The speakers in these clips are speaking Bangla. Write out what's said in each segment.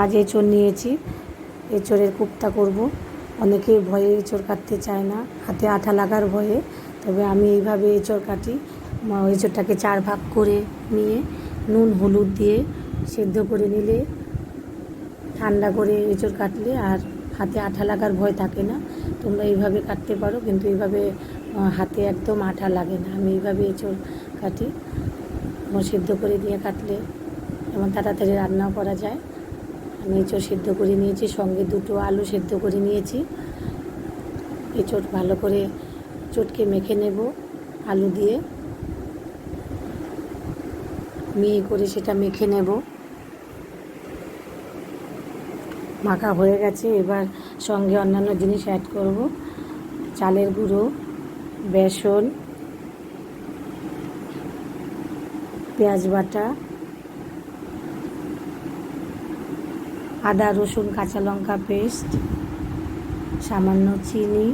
আজ এঁচড় নিয়েছি। এঁচড়ের কোপ্তা করব। অনেকে ভয়ে এঁচড় কাটতে চায় না। হাতে আঠা লাগার ভয়ে। তবে আমি এইভাবে এঁচড় কাটি। এঁচড়টাকে চার ভাগ করে নিয়ে নুন, হলুদ দিয়ে সেদ্ধ করে নিলে ঠান্ডা করে এঁচড় কাটলে আর হাতে আঠা লাগার ভয় থাকে না। তোমরা এইভাবে কাটতে পারো, কিন্তু এইভাবে হাতে একদম আঠা লাগে না। আমি এইভাবে এঁচড় কাটি। সেদ্ধ করে দিয়ে কাটলে যেমন তাড়াতাড়ি রান্নাও করা যায়। এঁচড় সেদ্ধ করে নিয়েছি, সঙ্গে দুটো আলু সেদ্ধ করে নিয়েছি। এঁচড় ভালো করে চটকে মেখে নেব আলু দিয়ে। মিহি করে সেটা মেখে নেব। মাখা হয়ে গেছে, এবার সঙ্গে অন্যান্য জিনিস অ্যাড করব। চালের গুঁড়ো, বেসন, পেঁয়াজ বাটা আদা, রসুন, কাঁচা লঙ্কা পেস্ট সামান্য চিনি,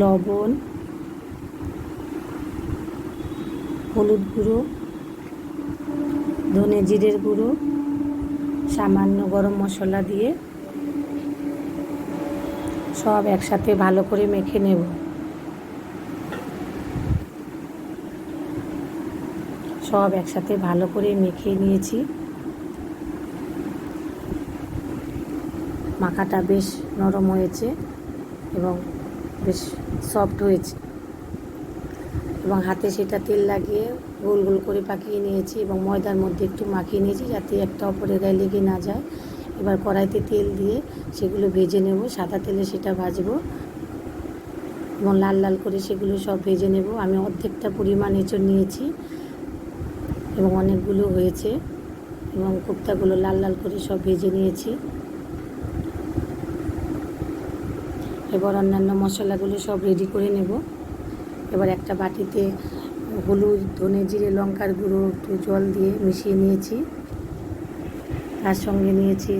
লবণ, হলুদ গুঁড়ো, ধনে জিরের গুঁড়ো, সামান্য গরম মশলা দিয়ে সব একসাথে ভালো করে মেখে নেব। সব একসাথে ভালো করে মেখে নিয়েছি। মাখাটা বেশ নরম হয়েছে এবং বেশ সফট হয়েছে। এবং হাতে সেটা তেল লাগিয়ে গোল গোল করে পাকিয়ে নিয়েছি এবং ময়দার মধ্যে একটু মাখিয়ে নিয়েছি যাতে একটা অপরের গায়ে লেগে না যায়। এবার কড়াইতে তেল দিয়ে সেগুলো ভেজে নেব, সাদা তেলে সেটা ভাজবো এবং লাল লাল করে সেগুলো সব ভেজে নেব। আমি অর্ধেকটা পরিমাণ এঁচড় নিয়েছি এবং অনেকগুলো হয়েছে এবং কোপ্তাগুলো লাল লাল করে সব ভেজে নিয়েছি। এবার অন্যান্য মশলাগুলো সব রেডি করে নেব। এবার একটা বাটিতে হলুদ, ধনে জিরে, লঙ্কার গুঁড়ো, একটু জল দিয়ে মিশিয়ে নিয়েছি। তার সঙ্গে নিয়েছি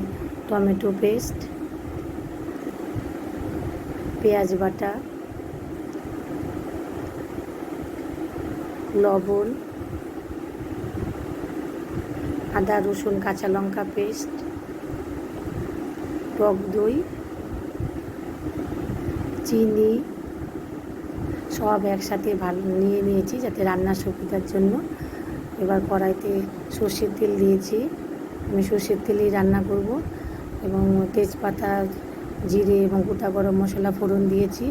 টমেটো পেস্ট, পেঁয়াজ বাটা, লবণ, আদা, রসুন, কাঁচা লঙ্কা পেস্ট, টক দই চিনি সব একসাথে ভালো নিয়ে নিয়েছি যাতে রান্নার সুবিধার জন্য। এবার কড়াইতে সর্ষের তেল দিয়েছি। আমি সর্ষের তেলেই রান্না করব এবং তেজপাতা, জিরে এবং গোটা গরম মশলা ফোড়ন দিয়েছি।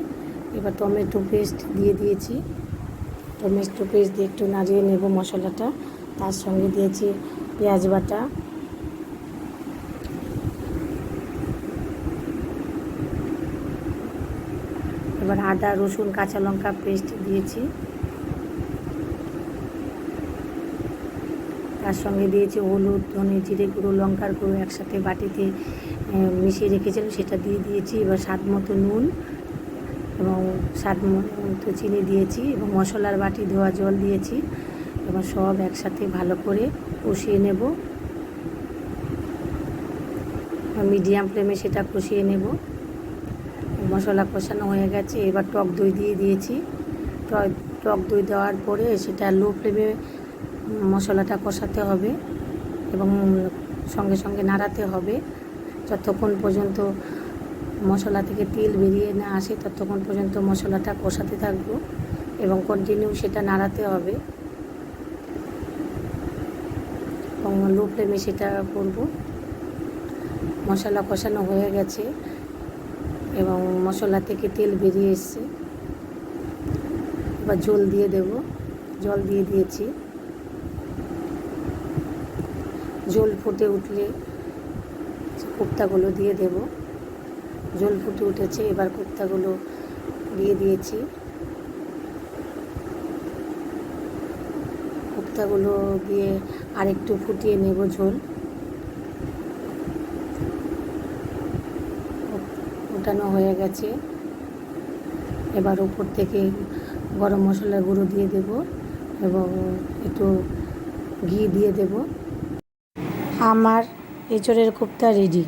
এবার টমেটো পেস্ট দিয়ে দিয়েছি। টমেটো পেস্ট দিয়ে একটু নাড়িয়ে নেব মশলাটা। তার সঙ্গে দিয়েছি পেঁয়াজ বাটা। এবার আদা, রসুন, কাঁচা লঙ্কা পেস্ট দিয়েছি। তার সঙ্গে দিয়েছি হলুদ, ধনে জিরে গুঁড়ো, লঙ্কার গুঁড়ো একসাথে বাটিতে মিশিয়ে রেখেছিলাম, সেটা দিয়ে দিয়েছি। এবার স্বাদ মতো নুন এবং স্বাদ মতো চিনি দিয়েছি এবং মশলার বাটি ধোয়া জল দিয়েছি। এবার সব একসাথে ভালো করে কষিয়ে নেব। মিডিয়াম ফ্লেমে সেটা কষিয়ে নেব। মশলা কষানো হয়ে গেছে, এবার টক দই দিয়ে দিয়েছি। টক টক দই দেওয়ার পরে সেটা লো ফ্লেমে মশলাটা কষাতে হবে এবং সঙ্গে সঙ্গে নাড়াতে হবে। যতক্ষণ পর্যন্ত মশলা থেকে তেল বেরিয়ে না আসে, ততক্ষণ পর্যন্ত মশলাটা কষাতে থাকব এবং কন্টিনিউ সেটা নাড়াতে হবে। এবং লো ফ্লেমে সেটা করব। মশলা কষানো হয়ে গেছে। এবং মশলা থেকে তেল বেরিয়ে এসছে। এবার জল দিয়ে দেব। জল দিয়ে দিয়েছি। জল ফুটে উঠলে কোপ্তাগুলো দিয়ে দেব। জল ফুটে উঠেছে, এবার কোপ্তাগুলো দিয়ে দিয়েছি। কোপ্তাগুলো দিয়ে আরেকটু ফুটিয়ে নেব ঝোল ফুটানো হয়ে গেছে। এবার উপর থেকে গরম মশলার গুঁড়ো দিয়ে দেব এবং একটু ঘি দিয়ে দেব। আমার এঁচড়ের কোপ্তা রেডি